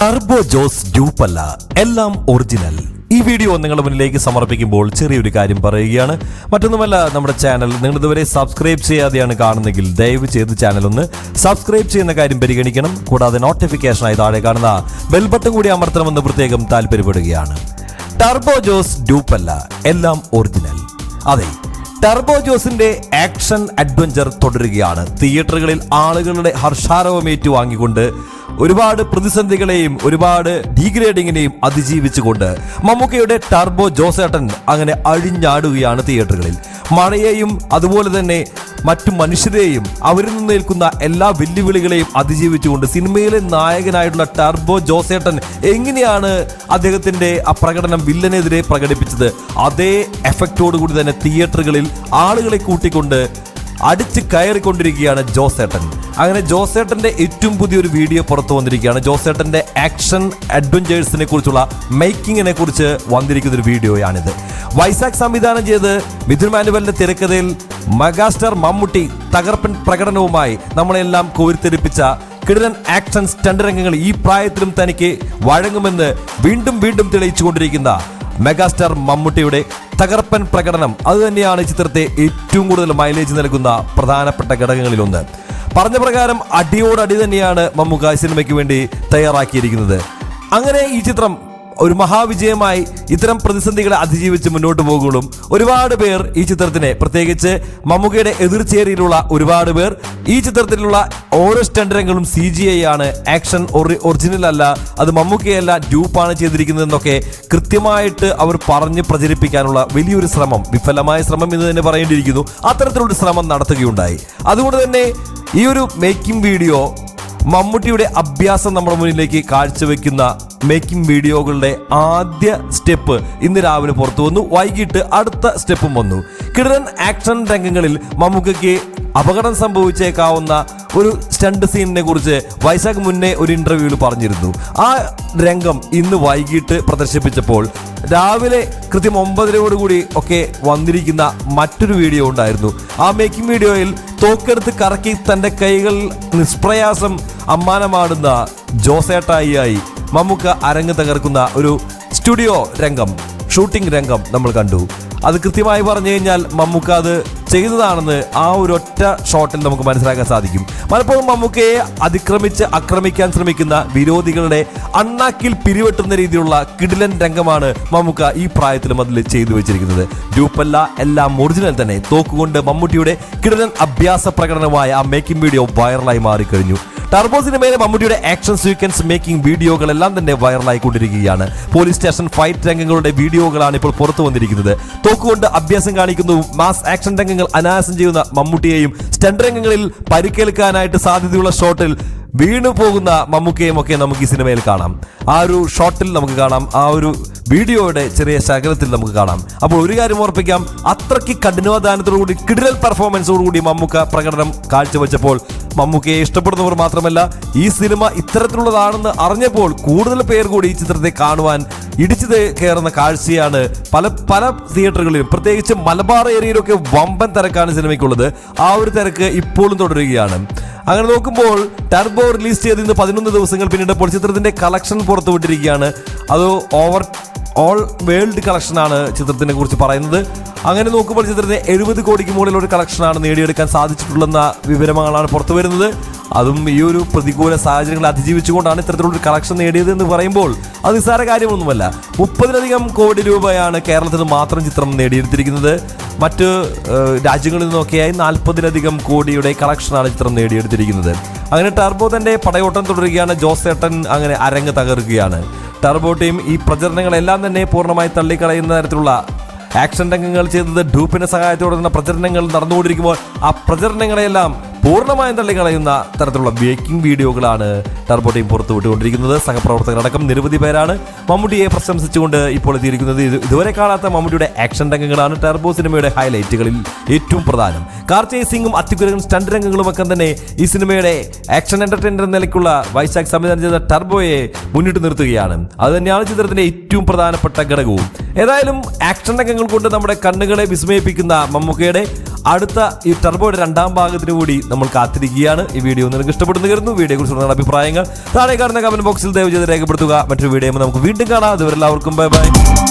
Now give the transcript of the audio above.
Turbo Jose ഡ്യൂപ്പല്ല എല്ലാം original ഈ video നിങ്ങളുടെ മുന്നിലേക്ക് സമർപ്പിക്കുമ്പോൾ ചെറിയൊരു കാര്യം പറയുകയാണ്. മറ്റൊന്നുമല്ല നമ്മുടെ ചാനൽ നിങ്ങൾ ഇതുവരെ സബ്സ്ക്രൈബ് ചെയ്യാതെയാണ് കാണുന്നതെങ്കിൽ ദയവ് ചെയ്ത് ചാനൽ ഒന്ന് സബ്സ്ക്രൈബ് ചെയ്യുന്ന കാര്യം പരിഗണിക്കണം. കൂടാതെ നോട്ടിഫിക്കേഷനായി താഴെ കാണുന്ന ബെൽ ബട്ടൺ കൂടി അമർത്തണമെന്ന് പ്രത്യേകം താല്പര്യപ്പെടുകയാണ്. ടർബോ ജോസ് ഡ്യൂപ്പല്ല എല്ലാം ഒറിജിനൽ അതെ ടർബോ ജോസിന്റെ ആക്ഷൻ അഡ്വഞ്ചർ തുടരുകയാണ്. തിയേറ്ററുകളിൽ ആളുകളുടെ ഹർഷാരവം ഏറ്റുവാങ്ങിക്കൊണ്ട് ഒരുപാട് പ്രതിസന്ധികളെയും ഒരുപാട് ഡീഗ്രേഡിങ്ങിനെയും അതിജീവിച്ചുകൊണ്ട് മമ്മൂക്കയുടെ ടർബോ ജോസേട്ടൻ അങ്ങനെ അഴിഞ്ഞാടുകയാണ് തിയേറ്ററുകളിൽ. മഴയെയും അതുപോലെ തന്നെ മറ്റു മനുഷ്യരെയും അവരിൽ നിന്ന് നിൽക്കുന്ന എല്ലാ വെല്ലുവിളികളെയും അതിജീവിച്ചുകൊണ്ട് സിനിമയിലെ നായകനായിട്ടുള്ള ടർബോ ജോസേട്ടൻ എങ്ങനെയാണ് അദ്ദേഹത്തിന്റെ ആ പ്രകടനം വില്ലനെതിരെ പ്രകടിപ്പിച്ചത്? അതേ എഫക്റ്റോടുകൂടി തന്നെ തിയേറ്ററുകളിൽ ആളുകളെ കൂട്ടിക്കൊണ്ട് അടിച്ച് കയറിക്കൊണ്ടിരിക്കുകയാണ് ജോസേട്ടൻ. അങ്ങനെ ജോസേട്ടന്റെ ഏറ്റവും പുതിയൊരു വീഡിയോ പുറത്തു വന്നിരിക്കുകയാണ്. ജോസേട്ടന്റെ ആക്ഷൻ അഡ്വഞ്ചേഴ്സിനെ കുറിച്ചുള്ള മേക്കിങ്ങിനെ കുറിച്ച് വന്നിരിക്കുന്ന ഒരു വീഡിയോയാണിത്. വൈസാഖ് സംവിധാനം ചെയ്ത് മിഥുൻ മാനുവലിന്റെ തിരക്കഥയിൽ മെഗാസ്റ്റാർ മമ്മൂട്ടി തകർപ്പൻ പ്രകടനവുമായി നമ്മളെല്ലാം കോരിത്തെരിപ്പിച്ച കിടിലൻ ആക്ഷൻ സ്റ്റണ്ട് രംഗങ്ങൾ ഈ പ്രായത്തിലും തനിക്ക് വഴങ്ങുമെന്ന് വീണ്ടും വീണ്ടും തെളിയിച്ചുകൊണ്ടിരിക്കുന്ന മെഗാസ്റ്റാർ മമ്മൂട്ടിയുടെ തകർപ്പൻ പ്രകടനം. അതുതന്നെയാണ് തന്നെയാണ് ചിത്രത്തെ ഏറ്റവും കൂടുതൽ മൈലേജ് നൽകുന്ന പ്രധാനപ്പെട്ട ഘടകങ്ങളിലൊന്ന്. പറഞ്ഞ പ്രകാരം അടിയോടടി തന്നെയാണ് മമ്മൂക്ക സിനിമയ്ക്ക് വേണ്ടി തയ്യാറാക്കിയിരിക്കുന്നത്. അങ്ങനെ ഈ ചിത്രം ഒരു മഹാവിജയമായി ഇത്തരം പ്രതിസന്ധികളെ അതിജീവിച്ച് മുന്നോട്ട് പോകുമ്പോഴും ഒരുപാട് പേർ ഈ ചിത്രത്തിനെ പ്രത്യേകിച്ച് മമ്മൂക്കയുടെ എതിർചേരിയിലുള്ള ഒരുപാട് പേർ ഈ ചിത്രത്തിലുള്ള ഓരോ സ്റ്റണ്ടരങ്ങളും സി ജി ഐ ആണ്. ആക്ഷൻ ഒറിജിനൽ അല്ല അത് മമ്മൂക്കയല്ല ഡ്യൂപ്പാണ് ചെയ്തിരിക്കുന്നതെന്നൊക്കെ കൃത്യമായിട്ട് അവർ പറഞ്ഞ് പ്രചരിപ്പിക്കാനുള്ള വലിയൊരു ശ്രമം വിഫലമായ ശ്രമം എന്ന് തന്നെ പറയേണ്ടിയിരിക്കുന്നു. അത്തരത്തിലുള്ള ശ്രമം നടത്തുകയുണ്ടായി. അതുകൊണ്ട് തന്നെ ഈ ഒരു മേക്കിംഗ് വീഡിയോ മമ്മൂട്ടിയുടെ അഭ്യാസം നമ്മുടെ മുന്നിലേക്ക് കാഴ്ചവെക്കുന്ന മേക്കിംഗ് വീഡിയോകളുടെ ആദ്യ സ്റ്റെപ്പ് ഇന്ന് രാവിലെ പുറത്തു വന്നു. വൈകിട്ട് അടുത്ത സ്റ്റെപ്പും വന്നു. കിടൻ ആക്ഷൻ രംഗങ്ങളിൽ മമ്മൂക്കയ്ക്ക് അപകടം സംഭവിച്ചേക്കാവുന്ന ഒരു സ്റ്റണ്ട് സീനിനെ കുറിച്ച് വൈശാഖ് മുന്നേ ഒരു ഇന്റർവ്യൂവിൽ പറഞ്ഞിരുന്നു. ആ രംഗം ഇന്ന് വൈകിട്ട് പ്രദർശിപ്പിച്ചപ്പോൾ രാവിലെ കൃത്യം ഒമ്പതരയോടുകൂടി ഒക്കെ വന്നിരിക്കുന്ന മറ്റൊരു വീഡിയോ ഉണ്ടായിരുന്നു. ആ മേക്കിംഗ് വീഡിയോയിൽ തോക്കെടുത്ത് കറക്കി തന്റെ കൈകൾ നിഷ്പ്രയാസം അമ്മാനമാടുന്ന ജോസേട്ടായിയായി മമ്മൂക്ക അരങ്ങ് തകർക്കുന്ന ഒരു സ്റ്റുഡിയോ രംഗം ഷൂട്ടിംഗ് രംഗം നമ്മൾ കണ്ടു. അത് കൃത്യമായി പറഞ്ഞു കഴിഞ്ഞാൽ മമ്മൂക്ക അത് ചെയ്തതാണെന്ന് ആ ഒരു ഒറ്റ ഷോട്ടിൽ നമുക്ക് മനസ്സിലാക്കാൻ സാധിക്കും. പലപ്പോഴും മമ്മൂക്കയെ അതിക്രമിച്ച് ആക്രമിക്കാൻ ശ്രമിക്കുന്ന വിരോധികളുടെ അണ്ണാക്കിൽ പിരിവെട്ടുന്ന രീതിയിലുള്ള കിടിലൻ രംഗമാണ് മമ്മൂക്ക ഈ പ്രായത്തിലും അതിൽ ചെയ്തു വെച്ചിരിക്കുന്നത്. ഡ്യൂപ്പല്ല എല്ലാം ഒറിജിനൽ തന്നെ. തോക്കുകൊണ്ട് മമ്മൂട്ടിയുടെ കിടിലൻ അഭ്യാസ പ്രകടനമായ ആ മേക്കിംഗ് വീഡിയോ വൈറലായി മാറിക്കഴിഞ്ഞു. ടർബോ സിനിമയിലെ മമ്മൂട്ടിയുടെ ആക്ഷൻ സീക്വൻസ് മേക്കിംഗ് വീഡിയോകളെല്ലാം തന്നെ വൈറലായിക്കൊണ്ടിരിക്കുകയാണ് പോലീസ് സ്റ്റേഷൻ ഫൈറ്റ് രംഗങ്ങളുടെ വീഡിയോകളാണ് ഇപ്പോൾ പുറത്തു വന്നിരിക്കുന്നത്. തോക്കുകൊണ്ട് അഭ്യാസം കാണിക്കുന്നു മാസ് ആക്ഷൻ രംഗങ്ങൾ അനായാസം ചെയ്യുന്ന മമ്മൂട്ടിയെയും സ്റ്റണ്ട് രംഗങ്ങളിൽ പരിക്കേൽക്കാനായിട്ട് സാധ്യതയുള്ള ഷോട്ടിൽ വീണു പോകുന്ന മമ്മൂക്കയും ഒക്കെ നമുക്ക് ഈ സിനിമയിൽ കാണാം. ആ ഒരു ഷോട്ടിൽ നമുക്ക് കാണാം ആ ഒരു വീഡിയോയുടെ ചെറിയ ശകലത്തിൽ നമുക്ക് കാണാം. അപ്പോൾ ഒരു കാര്യം ഓർപ്പിക്കാം അത്രയ്ക്ക് കഠിനാധാനത്തോടുകൂടി കിടിലൽ പെർഫോമൻസോടുകൂടി മമ്മൂക്ക പ്രകടനം കാഴ്ചവെച്ചപ്പോൾ മമ്മൂക്കയെ ഇഷ്ടപ്പെടുന്നവർ മാത്രമല്ല ഈ സിനിമ ഇത്തരത്തിലുള്ളതാണെന്ന് അറിഞ്ഞപ്പോൾ കൂടുതൽ പേർ കൂടി ഈ ചിത്രത്തെ കാണുവാൻ ഇടിച്ചു കയറുന്ന കാഴ്ചയാണ് പല പല തിയേറ്ററുകളിലും പ്രത്യേകിച്ച് മലബാർ ഏരിയയിലൊക്കെ വമ്പൻ തിരക്കാണ് സിനിമയ്ക്കുള്ളത്. ആ ഒരു തിരക്ക് ഇപ്പോഴും തുടരുകയാണ്. അങ്ങനെ നോക്കുമ്പോൾ ടർബോ റിലീസ് ചെയ്ത് ഇന്ന് പതിനൊന്ന് ദിവസങ്ങൾ പിന്നിട്ടപ്പോൾ ചിത്രത്തിന്റെ കളക്ഷൻ പുറത്തുവിട്ടിരിക്കുകയാണ്. അത് ഓവർ ഓൾ വേൾഡ് കളക്ഷനാണ് ചിത്രത്തിനെ കുറിച്ച് പറയുന്നത്. അങ്ങനെ നോക്കുമ്പോൾ ചിത്രത്തിന് എഴുപത് കോടിക്ക് മുകളിൽ ഒരു കളക്ഷനാണ് നേടിയെടുക്കാൻ സാധിച്ചിട്ടുള്ളെന്ന വിവരങ്ങളാണ് പുറത്തു വരുന്നത്. അതും ഈ ഒരു പ്രതികൂല സാഹചര്യങ്ങൾ അതിജീവിച്ചുകൊണ്ടാണ് ഇത്തരത്തിലൊരു കളക്ഷൻ നേടിയത് എന്ന് പറയുമ്പോൾ അത് നിസ്സാര കാര്യമൊന്നുമല്ല. മുപ്പതിലധികം കോടി രൂപയാണ് കേരളത്തിൽ മാത്രം ചിത്രം നേടിയെടുത്തിരിക്കുന്നത്. മറ്റ് രാജ്യങ്ങളിൽ നിന്നൊക്കെയായി നാൽപ്പതിലധികം കോടിയുടെ കളക്ഷനാണ് ചിത്രം നേടിയെടുത്തിരിക്കുന്നത്. അങ്ങനെ ടർബോ തന്റെ പടയോട്ടം തുടരുകയാണ്. ജോസേട്ടൻ അങ്ങനെ അരങ്ങ് തകർക്കുകയാണ്. ടർബോ ടീം ഈ പ്രചരണങ്ങളെല്ലാം തന്നെ പൂർണമായി തള്ളിക്കളയുന്ന തരത്തിലുള്ള ആക്ഷൻ രംഗങ്ങൾ ചെയ്തത് ഡൂപ്പിന്റെ സഹായത്തോടെ തന്നെ പ്രചരണങ്ങൾ നടന്നുകൊണ്ടിരിക്കുമ്പോൾ ആ പ്രചരണങ്ങളെല്ലാം പൂർണമായും തള്ളിക്കളയുന്ന തരത്തിലുള്ള ബേക്കിംഗ് വീഡിയോകളാണ് ടർബോ ടീം പുറത്തു വിട്ടുകൊണ്ടിരിക്കുന്നത് സഹപ്രവർത്തകരടക്കം നിരവധി പേരാണ് മമ്മൂട്ടിയെ പ്രശംസിച്ചുകൊണ്ട് ഇപ്പോൾ എത്തിയിരിക്കുന്നത്. ഇതുവരെ കാണാത്ത മമ്മൂട്ടിയുടെ ആക്ഷൻ രംഗങ്ങളാണ് ടർബോ സിനിമയുടെ ഹൈലൈറ്റുകളിൽ ഏറ്റവും പ്രധാനം. കാർ ചേസിംഗും അത്യുഗ്രഹം സ്റ്റണ്ട് രംഗങ്ങളും ഒക്കെ തന്നെ ഈ സിനിമയുടെ ആക്ഷൻ എന്റർടൈനർ എന്ന നിലയ്ക്കുള്ള വൈശാഖ് സംവിധാനം ചെയ്ത ടർബോയെ മുന്നിട്ട് നിർത്തുകയാണ്. അത് തന്നെയാണ് ചിത്രത്തിന്റെ ഏറ്റവും പ്രധാനപ്പെട്ട ഘടകവും. ഏതായാലും ആക്ഷൻ രംഗങ്ങൾ കൊണ്ട് നമ്മുടെ കണ്ണുകളെ വിസ്മയിപ്പിക്കുന്ന മമ്മൂക്കയുടെ അടുത്ത ഈ ടർബോയുടെ രണ്ടാം ഭാഗത്തിന് കൂടി നമ്മൾ കാത്തിരിക്കുകയാണ്. ഈ വീഡിയോ നിങ്ങൾക്ക് ഇഷ്ടപ്പെടുന്നു കരുതുന്നു വീഡിയോ കുറിച്ച് നിങ്ങളുടെ അഭിപ്രായങ്ങൾ താഴെ കാണുന്ന കമന്റ് ബോക്സിൽ ദയവ് ചെയ്ത് രേഖപ്പെടുത്തുക. മറ്റൊരു വീഡിയോ നമുക്ക് വീണ്ടും കാണാം. അതുവരെ എല്ലാവർക്കും ബൈ ബൈ